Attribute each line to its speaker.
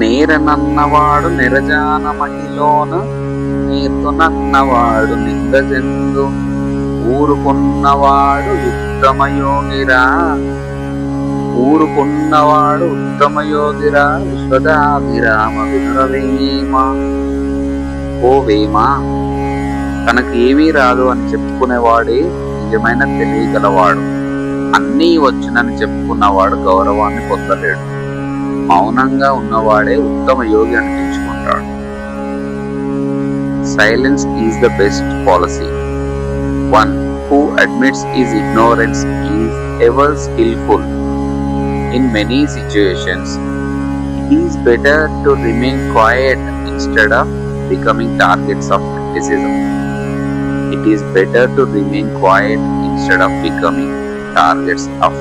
Speaker 1: నేరనన్నవాడు నిరజాన మహిలోన నేర్తునన్నవాడు నిందజెందు. ఊరుకున్నవాడు ఉత్తమయోగిరా ఊరుకున్నవాడు ఉత్తమయోగిరా విశ్వదాభిరామ వినురవేమా ఓ వేమా తనకేమీ రాదు అని చెప్పుకునేవాడే నిజమైన తెలియగలవాడు. అన్నీ వచ్చునని చెప్పుకున్నవాడు గౌరవాన్ని పొందలేడు. మౌనంగా ఉన్నవాడే ఉత్తమ యోగి అనిపించుకుంటాడు silence is the best policy one who admits is ignorance is ever skilful in many situations is better to remain quiet instead of becoming targets of criticism it is better to remain quiet instead of becoming targets of